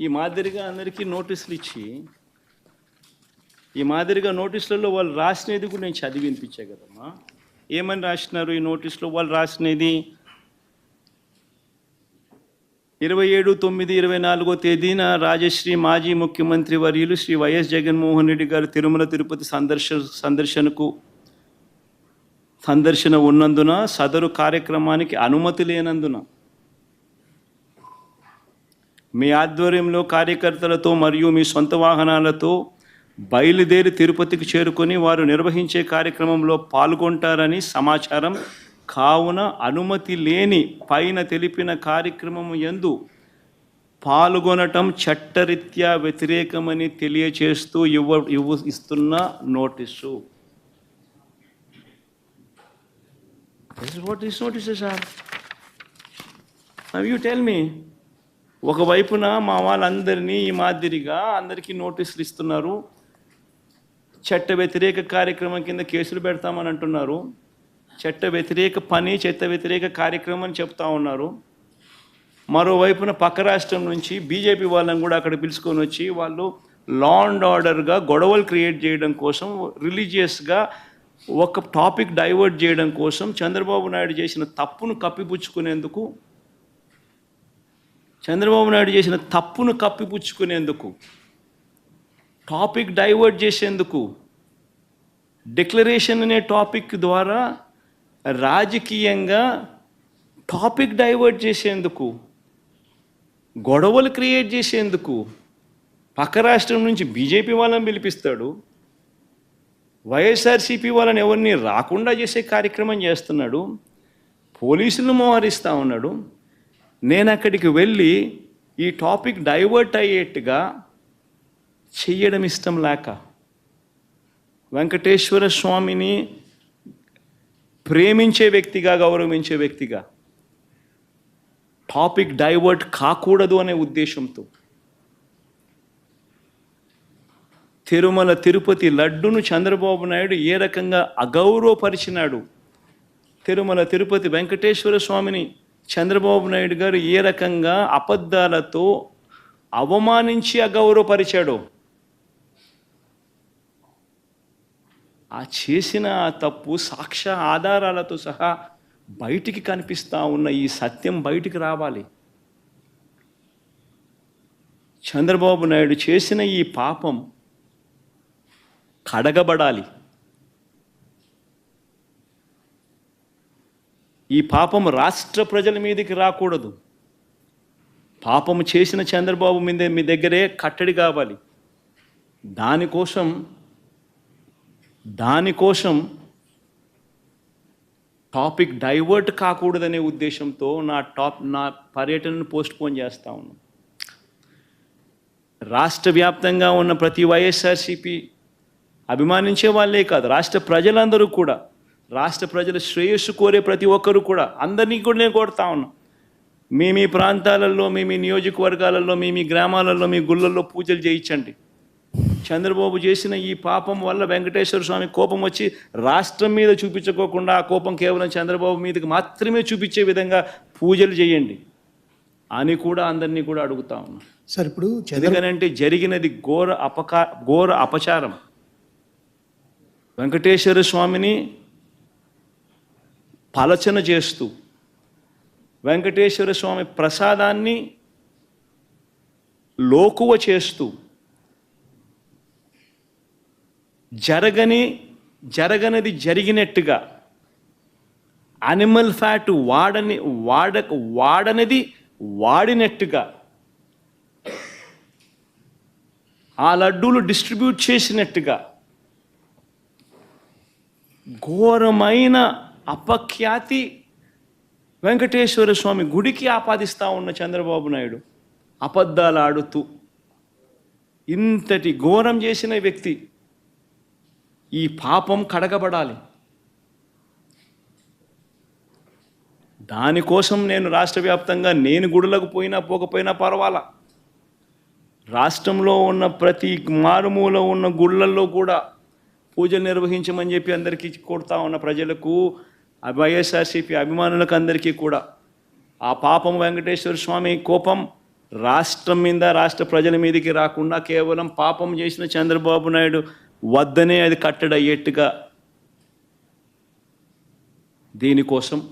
ఈ మాదిరిగా అందరికీ నోటీసులు ఇచ్చి ఈ మాదిరిగా నోటీసులలో వాళ్ళు రాసినది కూడా నేను చదివి వినిపించా కదమ్మా. ఏమని రాసినారు ఈ నోటీసులో? వాళ్ళు రాసినది ఇరవై ఏడు తొమ్మిది ఇరవై నాలుగో తేదీన రాజశ్రీ మాజీ ముఖ్యమంత్రి వర్యులు శ్రీ వైఎస్ జగన్మోహన్ రెడ్డి గారు తిరుమల తిరుపతి సందర్శ సందర్శనకు సందర్శన ఉన్నందున సదరు కార్యక్రమానికి అనుమతి లేనందున మీ ఆధ్వర్యంలో కార్యకర్తలతో మరియు మీ సొంత వాహనాలతో బయలుదేరి తిరుపతికి చేరుకొని వారు నిర్వహించే కార్యక్రమంలో పాల్గొంటారని సమాచారం. కావున అనుమతి లేని పైన తెలిపిన కార్యక్రమం యందు పాల్గొనటం చట్టరీత్యా వ్యతిరేకమని తెలియచేస్తూ ఇవ్వ ఇవ్వ ఇస్తున్న notice. What is notices are you tell me ఒకవైపున మా వాళ్ళందరినీ ఈ మాదిరిగా అందరికీ నోటీసులు ఇస్తున్నారు. చట్ట వ్యతిరేక కార్యక్రమం కింద కేసులు పెడతామని అంటున్నారు. చట్ట వ్యతిరేక పని చట్ట వ్యతిరేక కార్యక్రమం అని చెప్తా ఉన్నారు. మరోవైపున పక్క రాష్ట్రం నుంచి బీజేపీ వాళ్ళని కూడా అక్కడ పిలుచుకొని వచ్చి వాళ్ళు లా అండ్ ఆర్డర్గా గొడవలు క్రియేట్ చేయడం కోసం రిలీజియస్గా ఒక టాపిక్ డైవర్ట్ చేయడం కోసం చంద్రబాబు నాయుడు చేసిన తప్పును కప్పిపుచ్చుకునేందుకు చంద్రబాబు నాయుడు చేసిన తప్పును కప్పిపుచ్చుకునేందుకు టాపిక్ డైవర్ట్ చేసేందుకు డిక్లరేషన్ అనే టాపిక్ ద్వారా రాజకీయంగా టాపిక్ డైవర్ట్ చేసేందుకు గొడవలు క్రియేట్ చేసేందుకు పక్క రాష్ట్రం నుంచి బీజేపీ వాళ్ళని పిలిపిస్తాడు. వైఎస్ఆర్సీపీ వాళ్ళని ఎవరిని రాకుండా చేసే కార్యక్రమం చేస్తున్నాడు. పోలీసులను మోహరిస్తూ ఉన్నాడు. నేను అక్కడికి వెళ్ళి ఈ టాపిక్ డైవర్ట్ అయ్యేట్టుగా చెయ్యడం ఇష్టం లేక వెంకటేశ్వర స్వామిని ప్రేమించే వ్యక్తిగా గౌరవించే వ్యక్తిగా టాపిక్ డైవర్ట్ కాకూడదు అనే ఉద్దేశంతో తిరుమల తిరుపతి లడ్డును చంద్రబాబు నాయుడు ఏ రకంగా అగౌరవపరిచినాడు? తిరుమల తిరుపతి వెంకటేశ్వర స్వామిని చంద్రబాబు నాయుడు గారు ఏ రకంగా అబద్ధాలతో అవమానించి అగౌరవపరిచాడో? ఆ చేసిన తప్పు సాక్ష్య ఆధారాలతో సహా బయటికి కనిపిస్తా ఉన్న ఈ సత్యం బయటికి రావాలి. చంద్రబాబు నాయుడు చేసిన ఈ పాపం కడగబడాలి. ఈ పాపం రాష్ట్ర ప్రజల మీదకి రాకూడదు. పాపము చేసిన చంద్రబాబు మీద మీ దగ్గరే కట్టడి కావాలి. దానికోసం దానికోసం టాపిక్ డైవర్ట్ కాకూడదనే ఉద్దేశంతో నా టాప్ నా పర్యటనను పోస్ట్పోన్ చేస్తా ఉన్నాను. రాష్ట్ర వ్యాప్తంగా ఉన్న ప్రతి వైఎస్ఆర్సీపీ అభిమానించే వాళ్ళే కాదు రాష్ట్ర ప్రజలందరూ కూడా రాష్ట్ర ప్రజల శ్రేయస్సు కోరే ప్రతి ఒక్కరు కూడా అందరినీ కూడా నేను కోరుతా ఉన్నా. మీ మీ ప్రాంతాలలో మీ మీ నియోజకవర్గాలలో మీ మీ గ్రామాలలో మీ గుళ్ళల్లో పూజలు చేయించండి. చంద్రబాబు చేసిన ఈ పాపం వల్ల వెంకటేశ్వర స్వామి కోపం వచ్చి రాష్ట్రం మీద చూపించుకోకుండా ఆ కోపం కేవలం చంద్రబాబు మీదకి మాత్రమే చూపించే విధంగా పూజలు చేయండి అని కూడా అందరినీ కూడా అడుగుతా ఉన్నా. సార్ ఇప్పుడు ఎందుకనంటే జరిగినది ఘోర అపకా ఘోర అపచారం. వెంకటేశ్వర స్వామిని పలచన చేస్తూ వెంకటేశ్వర స్వామి ప్రసాదాన్ని లోకువ చేస్తూ జరగని జరగనిది జరిగినట్టుగా అనిమల్ ఫ్యాట్ వాడని వాడ వాడనిది వాడినట్టుగా ఆ లడ్డూలు డిస్ట్రిబ్యూట్ చేసినట్టుగా ఘోరమైన అపఖ్యాతి వెంకటేశ్వర స్వామి గుడికి ఆపాదిస్తూ ఉన్న చంద్రబాబు నాయుడు అబద్ధాలు ఆడుతూ ఇంతటి ఘోరం చేసిన వ్యక్తి ఈ పాపం కడగబడాలి. దానికోసం నేను రాష్ట్ర వ్యాప్తంగా నేను గుడులకు పోయినా పోకపోయినా పర్వాలా? రాష్ట్రంలో ఉన్న ప్రతి మారుమూల ఉన్న గుళ్ళల్లో కూడా పూజలు నిర్వహించమని చెప్పి అందరికీ కొడతా ఉన్న ప్రజలకు వైఎస్ఆర్సీపీ అభిమానులకు అందరికీ కూడా ఆ పాపం వెంకటేశ్వర స్వామి కోపం రాష్ట్రం మీద రాష్ట్ర ప్రజల మీదకి రాకుండా కేవలం పాపం చేసిన చంద్రబాబు నాయుడు వద్దనే అది కట్టడయ్యేట్టుగా దీనికోసం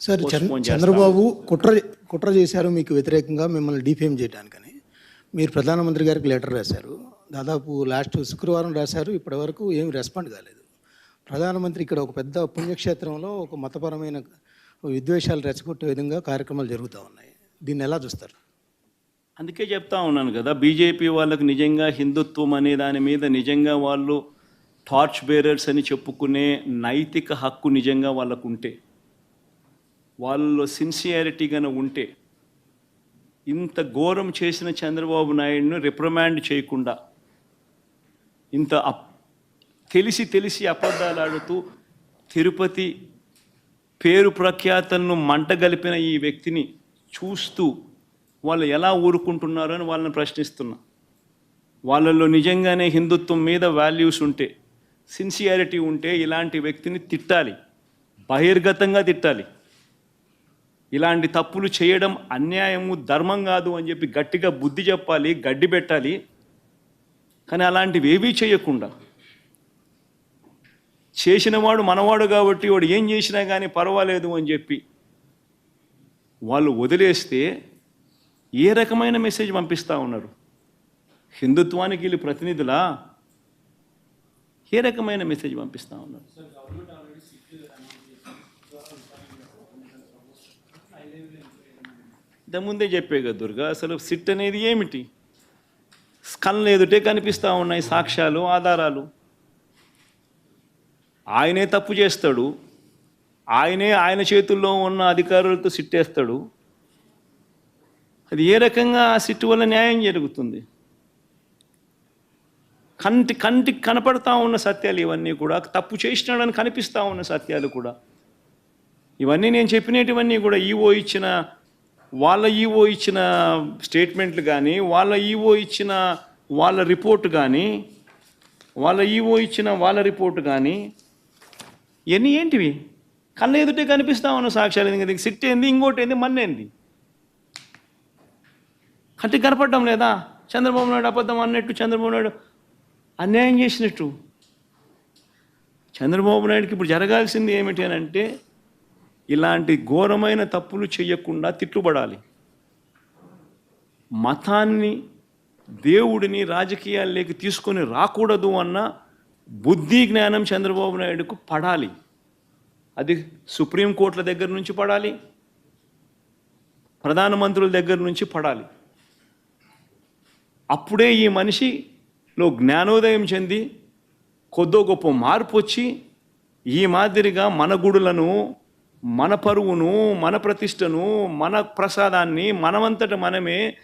సార్ చంద్రబాబు కుట్ర కుట్ర చేశారు మీకు వ్యతిరేకంగా మిమ్మల్ని డిఫేమ్ చేయడానికని మీరు ప్రధానమంత్రి గారికి లెటర్ రాశారు. దాదాపు లాస్ట్ శుక్రవారం రాశారు. ఇప్పటి వరకు ఏమి రెస్పాండ్ కాలేదు. ప్రధానమంత్రి ఇక్కడ ఒక పెద్ద పుణ్యక్షేత్రంలో ఒక మతపరమైన విద్వేషాలు రెచ్చగొట్టే విధంగా కార్యక్రమాలు జరుగుతూ ఉన్నాయి. దీన్ని ఎలా చూస్తారు? అందుకే చెప్తా ఉన్నాను కదా బీజేపీ వాళ్ళకు నిజంగా హిందుత్వం అనే దాని మీద నిజంగా వాళ్ళు టార్చ్ బేరర్స్ అని చెప్పుకునే నైతిక హక్కు నిజంగా వాళ్ళకు ఉంటే వాళ్ళు సిన్సియారిటీగా ఉంటే ఇంత ఘోరం చేసిన చంద్రబాబు నాయుడును రిప్రమాండ్ చేయకుండా ఇంత అప్ తెలిసి తెలిసి అబద్ధాలు ఆడుతూ తిరుపతి పేరు ప్రఖ్యాతలను మంటగలిపిన ఈ వ్యక్తిని చూస్తూ వాళ్ళు ఎలా ఊరుకుంటున్నారు అని వాళ్ళని ప్రశ్నిస్తున్నా. వాళ్ళల్లో నిజంగానే హిందుత్వం మీద వాల్యూస్ ఉంటే సిన్సియారిటీ ఉంటే ఇలాంటి వ్యక్తిని తిట్టాలి. బహిర్గతంగా తిట్టాలి. ఇలాంటి తప్పులు చేయడం అన్యాయము ధర్మం కాదు అని చెప్పి గట్టిగా బుద్ధి చెప్పాలి గడ్డి పెట్టాలి. కానీ అలాంటివి ఏవీ చేయకుండా చేసినవాడు మనవాడు కాబట్టి వాడు ఏం చేసినా కానీ పర్వాలేదు అని చెప్పి వాళ్ళు వదిలేస్తే ఏ రకమైన మెసేజ్ పంపిస్తూ ఉన్నారు? హిందుత్వానికి వీళ్ళు ప్రతినిధులా? ఏ రకమైన మెసేజ్ పంపిస్తూ ఉన్నారు? ఇంతకుముందే చెప్పే కదా దుర్గా అసలు సిట్ అనేది ఏమిటి? కళ్ళు ఎదుటే కనిపిస్తూ ఉన్నాయి సాక్ష్యాలు ఆధారాలు. ఆయనే తప్పు చేస్తాడు. ఆయనే ఆయన చేతుల్లో ఉన్న అధికారులతో సిట్టేస్తాడు. అది ఏ రకంగా ఆ సిట్టు వల్ల న్యాయం జరుగుతుంది? కంటి కంటికి కనపడతా ఉన్న సత్యాలు ఇవన్నీ కూడా తప్పు చేసినాడని కనిపిస్తూ ఉన్న సత్యాలు కూడా. ఇవన్నీ నేను చెప్పినటువన్నీ కూడా ఈఓ ఇచ్చిన వాళ్ళ ఈఓ ఇచ్చిన స్టేట్మెంట్లు కానీ వాళ్ళ ఈఓ ఇచ్చిన వాళ్ళ రిపోర్ట్ కానీ వాళ్ళ ఈఓ ఇచ్చిన వాళ్ళ రిపోర్ట్ కానీ ఇవన్నీ ఏంటివి? కళ్ళ ఎదుటే కనిపిస్తా ఉన్న సాక్ష్యాలు ఎందుకంటే సిట్ ఏంది ఇంకోటి ఏంది మన్నేంది కంటికి కనపడడం లేదా? చంద్రబాబు నాయుడు అబద్ధం అన్నట్టు చంద్రబాబు నాయుడు అన్యాయం చేసినట్టు. చంద్రబాబు నాయుడుకి ఇప్పుడు జరగాల్సింది ఏమిటి అని అంటే ఇలాంటి ఘోరమైన తప్పులు చేయకుండా తిట్టుబడాలి. మతాన్ని దేవుడిని రాజకీయాల్లోకి తీసుకొని రాకూడదు అన్న బుద్ధి జ్ఞానం చంద్రబాబు నాయుడుకు పడాలి. అది సుప్రీంకోర్టుల దగ్గర నుంచి పడాలి. ప్రధానమంత్రుల దగ్గర నుంచి పడాలి. అప్పుడే ఈ మనిషిలో జ్ఞానోదయం చెంది కొద్దో గొప్ప మార్పు వచ్చి ఈ మాదిరిగా మన గుడులను మన పరువును మన ప్రతిష్టను మన ప్రసాదాన్ని మనమంతట మనమే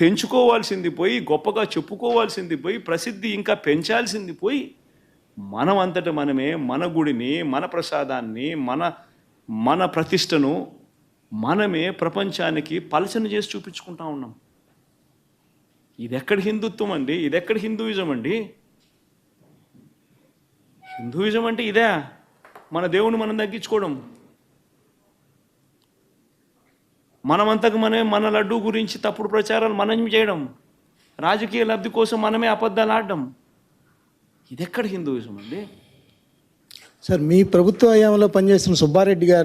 పెంచుకోవాల్సింది పోయి గొప్పగా చెప్పుకోవాల్సింది పోయి ప్రసిద్ధి ఇంకా పెంచాల్సింది పోయి మనం అంతట మనమే మన గుడిని మన ప్రసాదాన్ని మన మన ప్రతిష్టను మనమే ప్రపంచానికి పలచన చేసి చూపించుకుంటా ఉన్నాం. ఇది ఎక్కడ హిందుత్వం అండి? ఇది ఎక్కడ హిందూయిజం అండి? హిందూయిజం అంటే ఇదే. మన దేవుని మనం తగ్గించుకోవడం. మనమంతకు మనమే మన లడ్డు గురించి తప్పుడు ప్రచారాలు మనం చేయడం. రాజకీయ లబ్ధి కోసం మనమే అబద్ధాలు ఆడడం. ఇది ఎక్కడ హిందూయిజం అండి? సార్ మీ ప్రభుత్వ హయాంలో పనిచేసిన సుబ్బారెడ్డి గారు